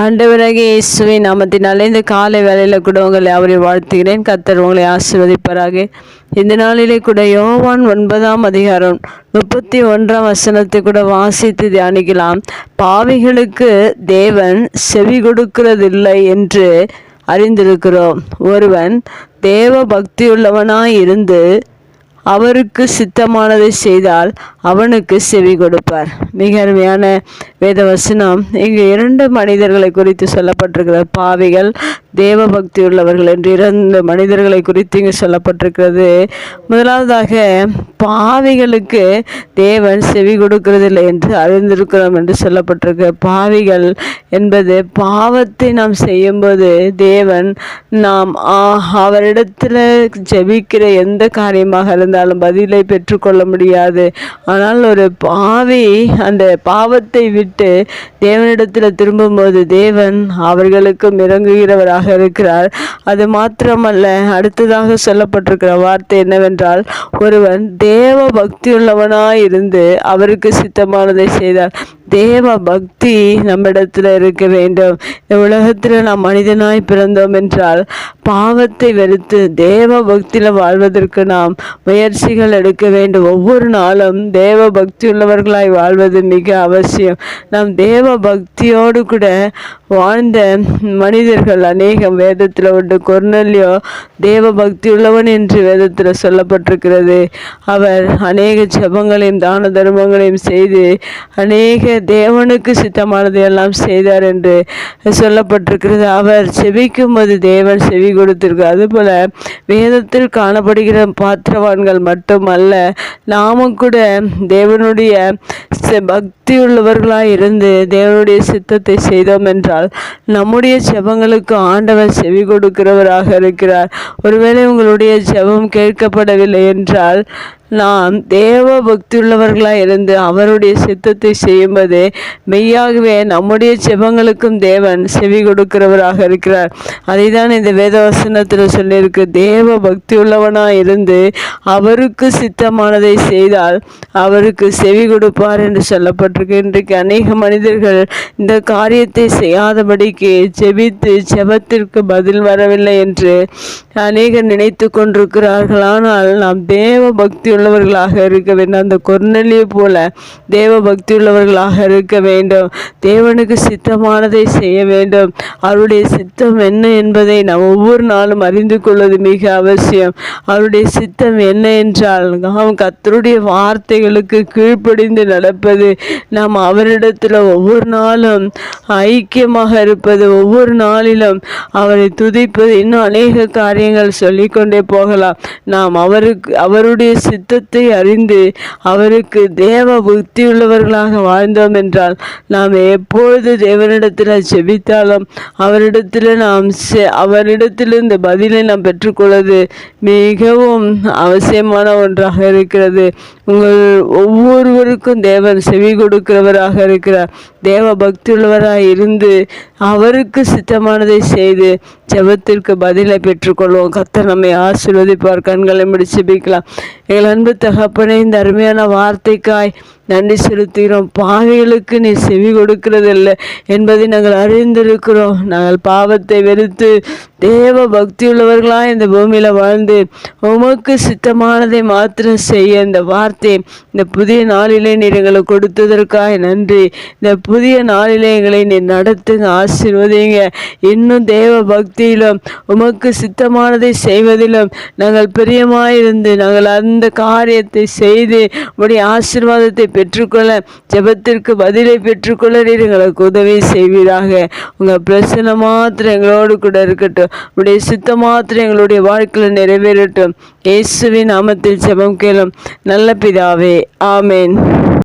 ஆண்டவராகிய இயேசுவின் நாமத்தினாலே இந்த காலை வேலையில் கூட உங்களை அவரை வாழ்த்துகிறேன். கத்தர் உங்களை ஆசிர்வதிப்பாராக. இந்த நாளிலே கூட யோவான் ஒன்பதாம் அதிகாரம் முப்பத்தி ஒன்றாம் வசனத்தை கூட வாசித்து தியானிக்கலாம். பாவிகளுக்கு தேவன் செவி கொடுக்கிறதில்லை என்று அறிந்திருக்கிறோம். ஒருவன் தேவ பக்தியுள்ளவனாய் இருந்து அவருக்கு சித்தமானதை செய்தால் அவனுக்கு செவி கொடுப்பார். மிக அருமையான வேதவசனம். இங்கு இரண்டு மனிதர்களை குறித்து சொல்லப்பட்டிருக்கிற பாவிகள் தேவ பக்தி உள்ளவர்கள் என்று இரண்டு மனிதர்களை குறித்து இங்கு சொல்லப்பட்டிருக்கிறது. முதலாவதாக பாவிகளுக்கு தேவன் செவி கொடுக்கிறதில்லை என்று அறிந்திருக்கிறோம் என்று சொல்லப்பட்டிருக்க பாவிகள் என்பது பாவத்தை நாம் செய்யும்போது தேவன் நாம் அவரிடத்தில் ஜெபிக்கிற எந்த காரியமாக இருந்தாலும் இருந்தாலும் பதிலை பெற்றுக்கொள்ள முடியாது. ஆனால் ஒரு பாவி அந்த பாவத்தை விட்டு தேவனிடத்தில் திரும்பும்போது தேவன் அவர்களுக்கும் இறங்குகிறவராக இருக்கிறார். அது மாத்திரமல்ல அடுத்ததாக சொல்லப்பட்டிருக்கிற வார்த்தை என்னவென்றால் ஒருவன் தேவ பக்தியுள்ளவனாய் இருந்து அவருக்கு சித்தமானதை செய்தார். தேவ பக்தி நம்மிடத்தில் இருக்க வேண்டும். இந்த உலகத்தில் நாம் மனிதனாய் பிறந்தோம் என்றால் பாவத்தை வெறுத்து தேவ பக்தியில் வாழ்வதற்கு நாம் முயற்சிகள் எடுக்க வேண்டும். ஒவ்வொரு நாளும் தேவ பக்தி உள்ளவர்களாய் வாழ்வது மிக அவசியம். நாம் தேவ பக்தியோடு கூட வாழ்ந்த மனிதர்கள் அநேகம் வேதத்தில் உண்டு. கொர்னல்யோ தேவ பக்தி உள்ளவன் என்று வேதத்தில் சொல்லப்பட்டிருக்கிறது. அவர் அநேக ஜபங்களையும் தான தர்மங்களையும் செய்து அநேக தேவனுக்கு சித்தமானது எல்லாம் செய்தார் என்று சொல்லப்பட்டிருக்கிறது. அவர் செவிக்கும் போது தேவன் செவி கொடுத்திருக்கிறார். அதுபோல வேதத்தில் காணப்படுகிற பாத்திரவான்கள் மட்டுமல்ல நாமும் கூட தேவனுடைய பக்தி உள்ளவர்களாக இருந்து தேவனுடைய சித்தத்தை செய்தோம் என்றால் நம்முடைய ஜெபங்களுக்கு ஆண்டவர் செவி கொடுக்கிறவராக இருக்கிறார். ஒருவேளை உங்களுடைய ஜெபம் கேட்கப்படவில்லை என்றால் நாம் தேவ பக்தியுள்ளவர்களாக இருந்து அவருடைய சித்தத்தை செய்யும்போது மெய்யாகவே நம்முடைய செபங்களுக்கும் தேவன் செவி கொடுக்கிறவராக இருக்கிறார். அதை தான் இந்த வேதவசனத்தில் சொல்லியிருக்கு. தேவ பக்தியுள்ளவனாக இருந்து அவருக்கு சித்தமானதை செய்தால் அவருக்கு செவி கொடுப்பார் என்று சொல்லப்பட்டிருக்கு. இன்றைக்கு அநேக மனிதர்கள் இந்த காரியத்தை செய்யாதபடிக்கு செபித்து செபத்திற்கு பதில் வரவில்லை என்று அநேகர் நினைத்து கொண்டிருக்கிறார்கள் ஆனால் நாம் தேவ பக்தி உள்ளவர்களாக இருக்க வேண்டும். அந்த கொர்நலியை போல தேவ பக்தி உள்ளவர்களாக இருக்க வேண்டும். தேவனுக்கு சித்தமானதை செய்ய வேண்டும். அவருடைய சித்தம் என்ன என்பதை நாம் ஒவ்வொரு நாளும் அறிந்து கொள்வது மிக அவசியம். அவருடைய சித்தம் என்ன என்றால் நாம் கத்தருடைய வார்த்தைகளுக்கு கீழ்ப்படிந்து நடப்பது நாம் அவரிடத்தில் ஒவ்வொரு நாளும் ஐக்கியமாக இருப்பது ஒவ்வொரு நாளிலும் அவரை துதிப்பது. இன்னும் அநேக காரியங்கள் சொல்லிக்கொண்டே போகலாம். நாம் அவருக்கு அவருடைய சித்தத்தை அறிந்து அவருக்கு தேவ புத்தி உள்ளவர்களாக வாழ்ந்தோம் என்றால் நாம் எப்பொழுது தேவனிடத்தில் செபித்தாலும் அவரிடத்தில் நாம் அவரிடத்தில் இந்த பதிலை நாம் பெற்றுக்கொள்வது மிகவும் அவசியமான ஒன்றாக இருக்கிறது. உங்கள் ஒவ்வொருவருக்கும் தேவன் செவி கொடுக்கிறவராக இருக்கிறார். தேவ பக்தி உள்ளவராக இருந்து அவருக்கு சித்தமானதை செய்து ஜபத்திற்கு பதிலை சொல்லுவோம். கத்த நம்மை ஆசிர்வதிப்பார். கண்களை முடிச்சு பிக்கலாம் எங்கள் அன்பு தகப்பனே இந்த அருமையான வார்த்தைக்காய் நன்றி செலுத்துகிறோம். பாவிகளுக்கு நீ செவி கொடுக்கிறதில்லை என்பதை நாங்கள் அறிந்திருக்கிறோம். நாங்கள் பாவத்தை வெறுத்து தேவ பக்தி உள்ளவர்களாக இந்த பூமியில் வாழ்ந்து உமக்கு சித்தமானதை மாத்திரம் செய்ய இந்த வார்த்தை இந்த புதிய நாளிலே நீர் எங்களை கொடுத்ததற்காக நன்றி. இந்த புதிய நாளிலே எங்களை நீர் நடத்துங்க ஆசீர்வதிங்க. இன்னும் தேவ பக்தியிலும் உமக்கு சித்தமானதை செய்வதிலும் நாங்கள் பிரியமாயிருந்து நாங்கள் அந்த காரியத்தை செய்து உடைய ஆசீர்வாதத்தை பெற்றுக்கொள்ள ஜபத்திற்கு பதிலை பெற்றுக்கொள்ள நீர் எங்களுக்கு உதவி செய்வீராக. உங்கள் பிரச்சனை மாத்திரம் எங்களோடு கூட இருக்கட்டும். உடைய சித்த மாத்திரம் எங்களுடைய வாழ்க்கையில் நிறைவேறட்டும். இயேசுவின் நாமத்தில் ஜெபம் கேளும். நல்ல பிதாவே ஆமேன்.